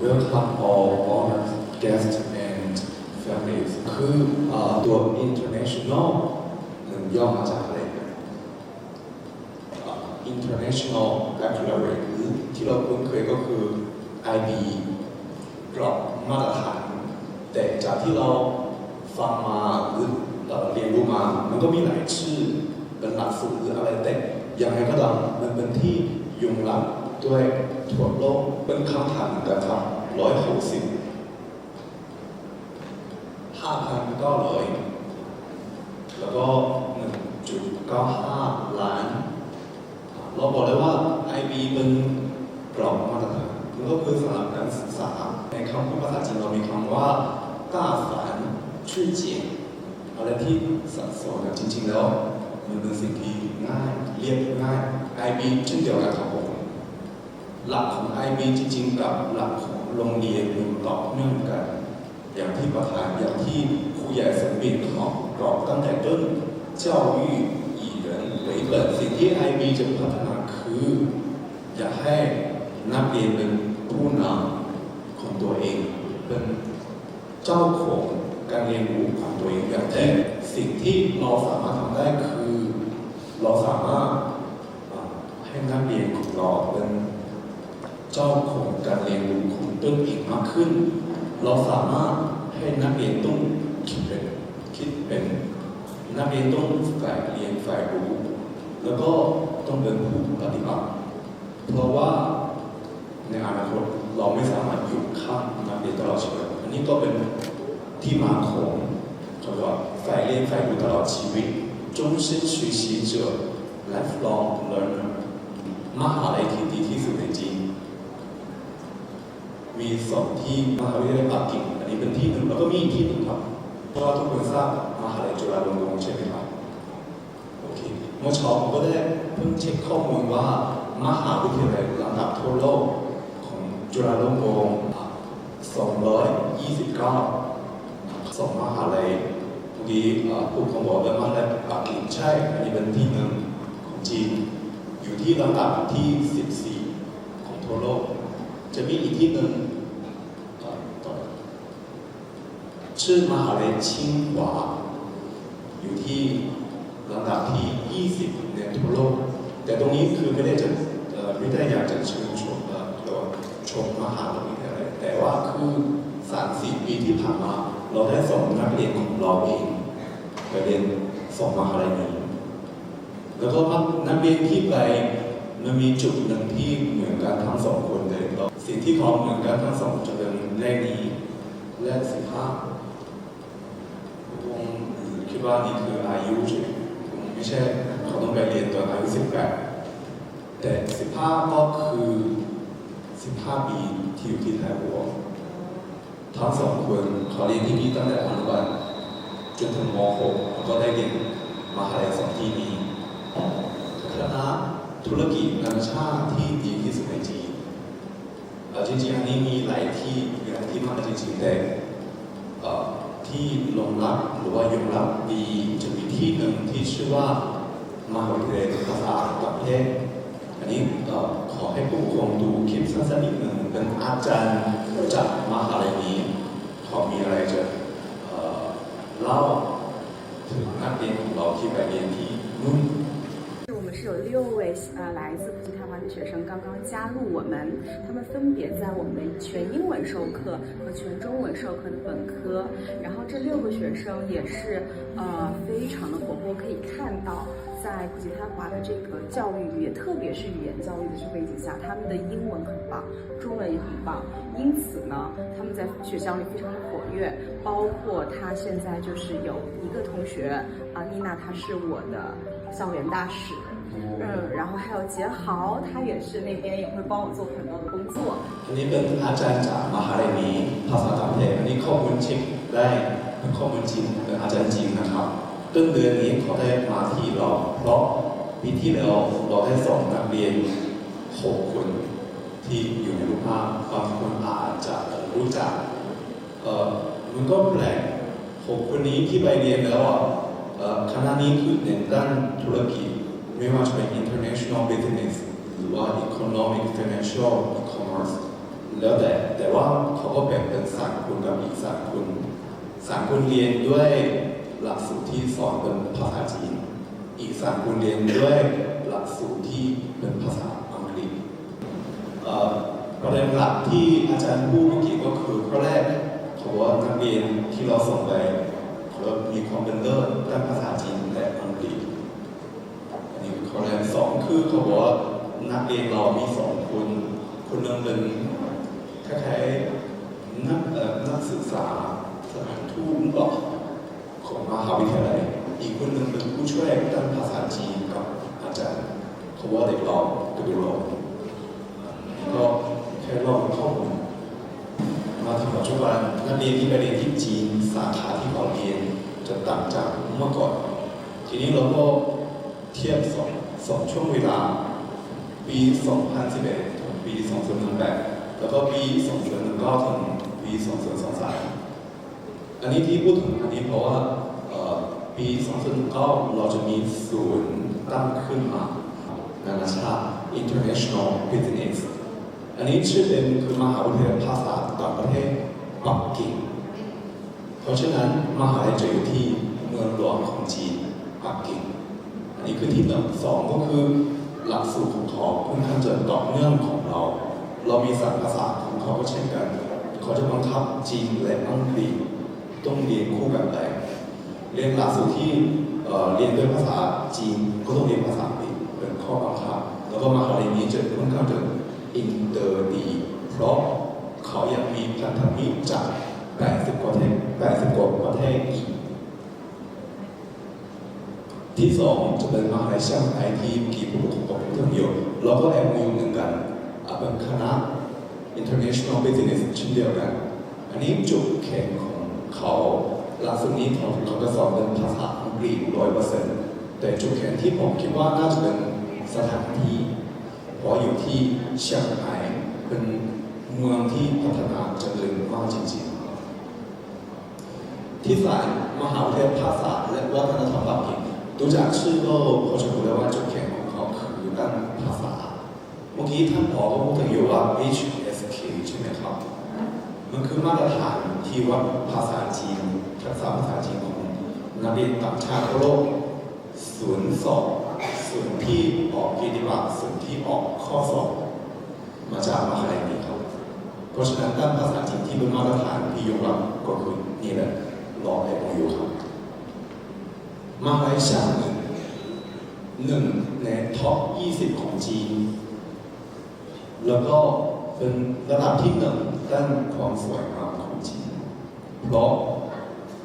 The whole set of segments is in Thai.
Welcome all honored guests and families คือตัว international มันย่อมาจากอะไร international baccalaureate หรือที่เราคุ้นเคยก็คือ IB กรอบมาตรฐาน แต่จากที่เราฟังมาหรือเอ่อเรียนรู้มา มันก็มีหลายชื่อเป็นหลักสูตรหรืออะไรแต่อย่างไรก็ตามมันเป็นที่ยอมรับ ด้วยทั่วโลกเป็นคำถามนะครับร้อยหกสิบห้าพันเก้าร้อยแล้วก็หนึ่งจุดเก้าห้าล้าน เราบอกเลยว่า IB เป็นกรอบมาตรฐานก็คือสำหรับการศึกษาในคำพูดภาษาจีนเรามีคำว่ากล้าฝันชื่อเจียงอะไรที่สัดส่วนจริง ๆ แล้ว มันเป็นสิ่งที่ง่ายเรียบง่าย IB เช่นเดียวกันครับ หลักของ IB จริงๆกับหลักของโรงเรียนมันเต่อเนื่องกัน อย่างที่ประธานอย่างที่ครูใหญ่สมบินเขาบอกตั้งแต่ต้นเจ้าวิอีเหรินหรือเปิดสิ่งที่ IB จะพัฒนาคือ อยากให้นักเรียนเป็นผู้นำของตัวเอง เป็นเจ้าของการเรียนรู้ของตัวเองอย่างแต่สิ่งที่เราสามารถทำได้คือ เราสามารถให้นักเรียนของเราเป็น เรียนรู้ของตนเองมากขึ้น เราสามารถให้นักเรียนต้องคิดเป็นคิดเป็น นักเรียนต้องฝ่ายเรียนฝ่ายรู้ แล้วก็ต้องเป็นผู้ปฏิบัติ เพราะว่าในอนาคตเราไม่สามารถอยู่ข้างนักเรียนตลอดชีวิตอันนี้ก็เป็นที่มาของคำว่าฝ่ายเรียนฝ่ายรู้ตลอดชีวิต终身学习者 lifelong learner มหาลัยที่ดีที่สุดในจีน มีสองที่มหาวิทยาลัยปักกิ่งอันนี้เป็นที่หนึ่งแล้วก็มีอีกที่หนึ่งครับเพราะว่าทุกคนทราบมหาลัยจุฬาลงกรณ์ใช่ไหมครับโอเคเมื่อเช้าผมก็ได้เพิ่งเช็คข้อมูลว่ามหาวิทยาลัยลำดับทั่วโลกของจุฬาลงกรณ์229สองมหาลัยเมื่อกี้เอ่อผู้ของบอกว่ามหาลัยปักกิ่งใช่อันนี้เป็นที่หนึ่งของจีนอยู่ที่ลำดับที่ 14 ของทั่วโลก จะมีอีกที่หนึ่งชื่อมหาลัยชิงหวาอยู่ที่ลำดับที่ 20ในทั่วโลก แต่ตรงนี้คือไม่ได้จะเอ่อไม่ได้อยากจะเชิญชมเอ่อหรือว่าชมมหาวิทยาลัยแต่ว่าคือสามสี่ปีที่ผ่านมา เราได้ส่งนักเรียนของเราเองไปเรียนสองมหาลัยนี้แล้วก็นักเรียนที่ไป มันมีจุดหนึ่งที่เหมือนกันทั้งสองคนเลยแล้วสิ่งที่เขาเหมือนกันทั้งสองจะเป็นเลขนี้เลขสิบห้าผมคิดว่านี่คืออายุใช่ไหมผมไม่ใช่เขาต้องไปเรียนตอนอายุสิบแปดแต่สิบห้าก็คือสิบห้าปีที่อยู่ที่ไทยหัวทั้งสองคนเขาเรียนที่นี่ตั้งแต่อนุบาลจนถึงม .6 ก็ได้เรียนมหาลัยสองที่นี้คณะ ธุรกิจนานาชาติที่ดีที่สุดในจีนจริงๆอันนี้มีหลายที่อย่างที่มากในจีนแต่ที่ลงรับหรือว่ายอมรับดีจะมีที่หนึ่งที่ชื่อว่ามหาวิทยาลัยภาษาต่างประเทศอันนี้ขอให้ผู้ปกคองดูคลิปสั้นๆอีกหนึ่งเป็นอาจารย์จากมหาลัยนี้ขอมีอะไรจะเล่าถึงนักเรียนของเราที่ไปเรียนที่นู่น 有六位呃来自普吉泰华的学生刚刚加入我们，他们分别在我们全英文授课和全中文授课的本科。然后这六个学生也是呃非常的活泼，可以看到在普吉泰华的这个教育，也特别是语言教育的这背景下，他们的英文很棒，中文也很棒。因此呢，他们在学校里非常的活跃，包括他现在就是有一个同学啊，妮娜，她是我的校园大使。嗯，然后还有杰豪，他也是那边也会帮我做很多的工作。 อันนี้เป็นอาจารย์จากมหาลัยนี้ภาษาต่างประเทศอันนี้ข้อมูลเช็คได้เป็นข้อมูลจริงเป็นอาจารย์จริงนะครับต้นเดือนนี้เขาได้มาที่เรา เพราะปีที่แล้วเราได้ส่งนักเรียนหกคนที่อยู่ในรูปภาพบางคนอาจจะรู้จักเออมันก็แปลกหกคนนี้ที่ไปเรียนแล้วอ่ะเอ่อคณะนี้คือเน้นด้านธุรกิจ ไม่ว่าจะเป็น international business หรือว่า economic financial e-commerce แล้วแต่แต่ว่าเขาก็แบ่งเป็นสามคุณกับอีกสามคุณสามคุณเรียนด้วยหลักสูตรที่สอนเป็นภาษาจีน อีกสามคุณเรียนด้วยหลักสูตรที่เป็นภาษาอังกฤษประเด็นหลักที่อาจารย์พูดเมื่อกี้ก็คือข้อแรกเขาบอกว่านักเรียนที่เราส่งไปเขามีความเป็นเลิศด้านภาษาจีนและอังกฤษ อันนี้คือข้อแรกสอง คือเขาบอกว่านักเรียนเรามีสองคน คนหนึ่งเป็นคล้ายๆนักนักศึกษาสถานทูตหรอของมหาวิทยาลัยอีกคนหนึ่งเป็นผู้ช่วยด้านภาษาจีนกับอาจารย์เขาว่าเด็กเราก็ดูเราก็แค่ล่าข้อมูลมาถึงปัจจุบันนักเรียนที่ไปเรียนที่จีนสาขาที่เขาเรียนจะต่างจากเมื่อก่อน ทีนี้เราก็เทียบสอง สองช่วงเวลา ปี 2011 ถึงปี 2018 แล้วก็ปี 2019 ถึงปี 2023 อันนี้ที่พูดถึงอันนี้เพราะว่าปี 2019 เราจะมีศูนย์ตั้งขึ้นมานานาชาติ International Business อันนี้ชื่อเต็มคือมหาวิทยาลัยภาษาต่างประเทศปักกิ่ง เพราะฉะนั้นมหาวิทยาลัยจะอยู่ที่เมืองหลวงของจีนปักกิ่ง นนี้คือที่หนึ่งสองก็คือ หลักสูตรของเขาค่อนข้างจะต่อเนื่องของเรา เรามีสามภาษาของเขาก็เช่นกันเขาจะบังคับจีนและอังกฤษต้องเรียนคู่กันไปเรียนหลักสูตรที่เรียนด้วยภาษาจีนก็ต้องเรียนภาษาอังกฤษเป็นข้อบังคับ แล้วก็มหาลัยนี้จะค่อนข้างจะอินเตอร์ดี เพราะเขายังมีพันธมิตรจากว่าประเทศ80 กว่าประเทศอีก ที่สองจะเป็นมหาลัยช่างไอทีเมื่อกี้ผมถูกบกเรื่องเดียวแล้วก็แอมยูเหมือนกันอะเป็นคณะ international business เช่นเดียวกัน อันนี้จุดแข็งของเขาหลักสูตรนี้เขาเขาจะสอนเป็นภาษาอังกฤษร้อยเปอร์เซ็นต์แต่จุดแข็งที่ผมคิดว่าน่าจะเป็นสถานที่เพราะอยู่ที่เชียงรายเป็นเมืองที่พัฒนาเจริญมากจริงๆที่สามมหาวิทยาลัยภาษาและวัฒนธรรมปักกิ่ง ดูจากชื่อก็พอจะรู้แล้วว่าจุดแข็งของเขาคือด้านภาษา เมื่อกี้ท่านผอก็พูดถึงอยู่ว่า HSK ใช่ไหมครับ มันคือมาตรฐานที่วัดภาษาจีนทักษะภาษาจีนของนักเรียนต่างชาติทั่วโลกศูนย์สอบศูนย์ที่ออกกิติบัตรศูนย์ที่ออกข้อสอบ มาจากมหาลัยนี้ครับ เพราะฉะนั้นด้านภาษาจีนที่เป็นมาตรฐานที่ยกรับก็คือนี่แหละรอแอบอยู่ครับ มหาลัยช่างหนึ่งหนึ่งในท็อป 20 ของจีน แล้วก็เป็นระดับที่หนึ่งด้านความสวยงามของจีน เพราะ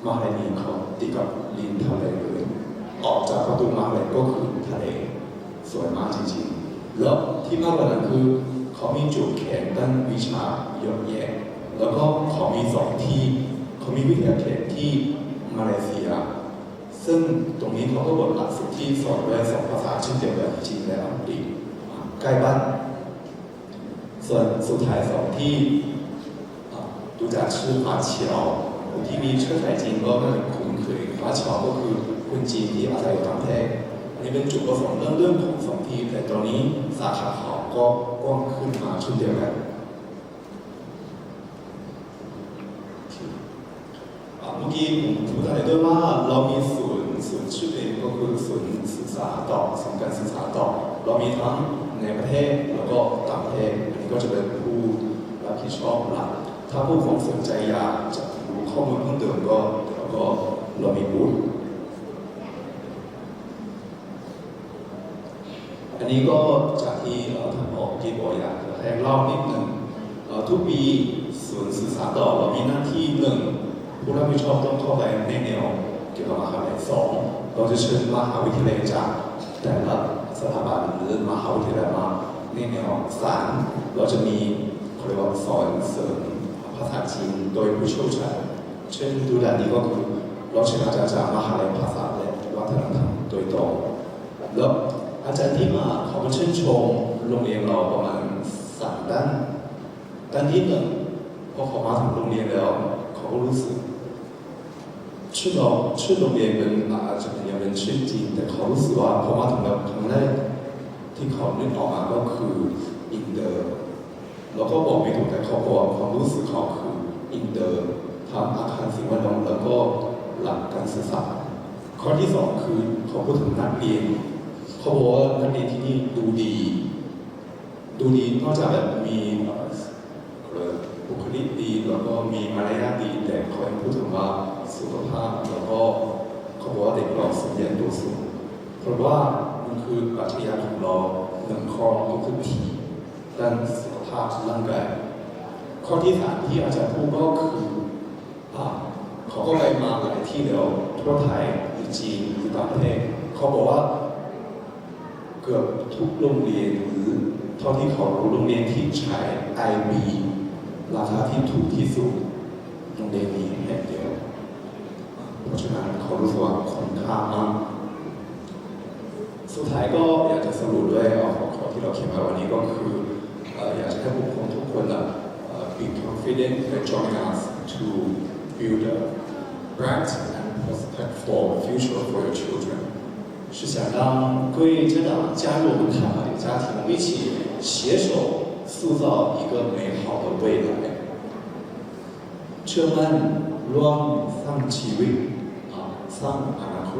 มหาลัยนี้เขาติดกับริมทะเลเลยออกจากประตูมหาลัยก็คือทะเลสวยมากจริงๆ แล้วที่มากกว่านั้นคือเขามีจุดแข็งด้านวิชาเยอะแยะ แล้วก็เขามีสองที่เขามีวิทยาเขตที่มาเลเซีย ซึ่งตรงนี้เขาก็บทหลักสูตรที่สอนด้วยสองภาษาเช่นเดียวกันจีนและอังกฤษใกล้บ้านส่วนสุดท้ายสองที่ดูจากชื่อฟ้าเฉียวคนที่มีเชื้อสายจีนก็น่าจะคุ้นเคยฟ้าเฉียวก็คือคนจีนที่อาศัยอยู่ต่างประเทศอันนี้เป็นจุดประสงค์เรื่องเรื่องของสองที่แต่ตอนนี้สาขาเขาก็กว้างขึ้นมาเช่นเดียวกันเมื่อกี้ผมพูดอะไรด้วยว่าเรามีศู เรามีทั้งในประเทศแล้วก็ต่างประเทศอันนี้ก็จะเป็นผู้รับผิดชอบหลักถ้าผู้ของสนใจอยากจะรู้ข้อมูลเพิ่มเติมก็เดี๋ยวก็เรามีบูธอันนี้ก็จากที่เอ่อท่านบอกที่บอกอยากจะให้เล่านิดหนึ่งทุกปีศูนย์ศึกษาต่อเรามีหน้าที่หนึ่งผู้รับผิดชอบต้องเข้าไปในแนวเกี่ยวกับมหาวิทยาลัยสองเราจะเชิญมหาวิทยาลัยจากแต่ละ สถาบันหรือมหาวิทยาลัยมาในแนวสามเราจะมีเขาเรียกว่าสอนเสริมภาษาจีนโดยผู้เชี่ยวชาญเช่นดูแลนี้ก็คือเราเชิญอาจารย์จากมหาลัยภาษาและวัฒนธรรมโดยตรงแล้วอาจารย์ที่มาเขามาชื่นชมโรงเรียนเราประมาณสามด้านด้านที่หนึ่งพอเขามาถึงโรงเรียนแล้วเขาก็รู้สึก ชื่อเราชื่อโรงเรียนเป็นอาจจะยังเป็นชื่อจีน แต่เขารู้สึกว่าพอมาถึงแล้วครั้งแรกที่เขานึกออกมาก็คืออินเตอร์แล้วก็บอกไม่ถูกแต่เขาบอกความรู้สึกเขาคืออินเตอร์ทั้งอาคารสิ่งแวดล้อมแล้วก็หลักการศึกษาข้อที่สองคือเขาพูดถึงนักเรียนเขาบอกว่านักเรียนที่นี่ดูดี ดูดีนอกจากแบบมีเอ่อเอ่อบุคลิกดีแล้วก็มีมารยาทดีแต่เขายังพูดถึงว่า สุขภาพ แล้วก็เขาบอกว่าเด็กเราสมเด็จตัวสูงเพราะว่ามันคือปรัชญาของเราหนึ่งข้อก็คือผีด้านสุขภาพร่างกายข้อที่สามที่อาจารย์พูดก็คืออ่าเขาก็ไปมาหลายที่แล้วทั่วไทยหรือจีนหรือต่างประเทศเขาบอกว่าเกือบทุกโรงเรียนหรือเท่าที่เขารู้โรงเรียนที่ใช้ IB ราคาที่ถูกที่สุดโรงเรียนนี้แห่งเดียว เพราะฉะนั้นเขารู้สึกว่าคุ้มค่ามากสุดท้ายก็อยากจะสรุปด้วยเอาหัวข้อที่เราเขียนมาวันนี้ก็คือเอ่ออยากจะให้ผู้ปกครองทุกคนอะเอ่อ be confident and join us to build a bright and prospectful future for your children 是想让各位家长加入我们谈话的家庭，我们一起携手塑造一个美好的未来。เชื่อมั่นร่วมสร้างชีวิต อ่าส